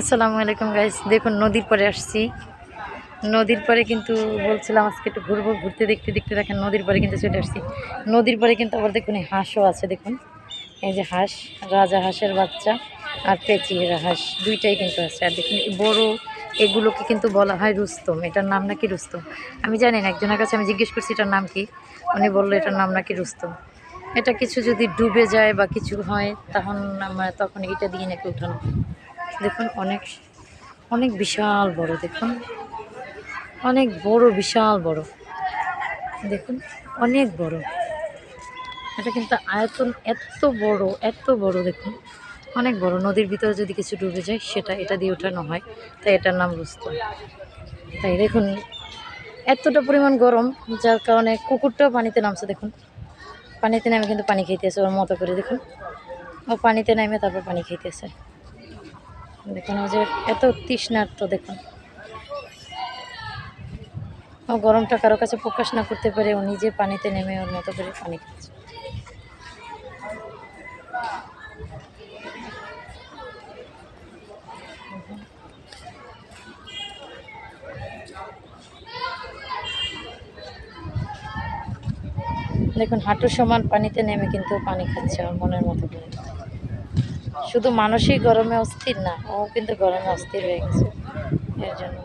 আসসালামু আলাইকুম গাইস দেখুন, নদীর পরে আসছি। নদীর পরে কিন্তু বলছিলাম আজকে একটু ঘুরবো, ঘুরতে দেখতে দেখতে দেখেন নদীর পরে কিন্তু চলে আসছি। নদীর পরে কিন্তু আবার দেখুন হাঁসও আছে, দেখুন। এই যে হাঁস, রাজা হাঁসের বাচ্চা আর পেঁচির হাঁস, দুইটাই কিন্তু আছে। আর দেখুন বড়, এগুলোকে কিন্তু বলা হয় রুস্তম। এটার নাম নাকি রুস্তম? আমি জানি না, একজনের কাছে আমি জিজ্ঞেস করছি, এটার নাম কি? উনি বলল, এটার নাম নাকি রুস্তম। এটা কিছু যদি ডুবে যায় বা কিছু হয়, তখন আমরা তখন এটা দিয়ে নাকি উঠানো। দেখুন, অনেক অনেক বিশাল বড়, দেখুন। অনেক বড়, বিশাল বড়। দেখুন, অনেক বড়। এটা কিন্তু আয়তন এত বড় এত বড়, দেখুন। অনেক বড়। নদীর ভিতরে যদি কিছু ডুবে যায়, সেটা, এটা দিয়ে ওঠানো হয়। তাই এটার নাম রুস্তম। তাই দেখুন, এতটা পরিমাণ গরম, যার কারণে কুকুরটাও পানিতে নামছে, দেখুন। পানিতে নামে কিন্তু পানি খাইতেছে ওর মতো করে, দেখুন। ও পানিতে নামে তারপর পানি খাইতেছে। দেখুন ও যে এত তৃষ্ণার্ত, দেখুন। ও গরমটা কারও কাছে প্রকাশ না করতে পারে ও নিজে পানিতে নেমে ওর মতো করে পানি খাচ্ছে। দেখুন, হাঁটুর সমান পানিতে নেমে কিন্তু পানি খাচ্ছে ওর মনের মতো করে। শুধু মানুষই গরমে অস্থির না ও কিন্তু গরমে অস্থির হয়ে গেছে। এর জন্য।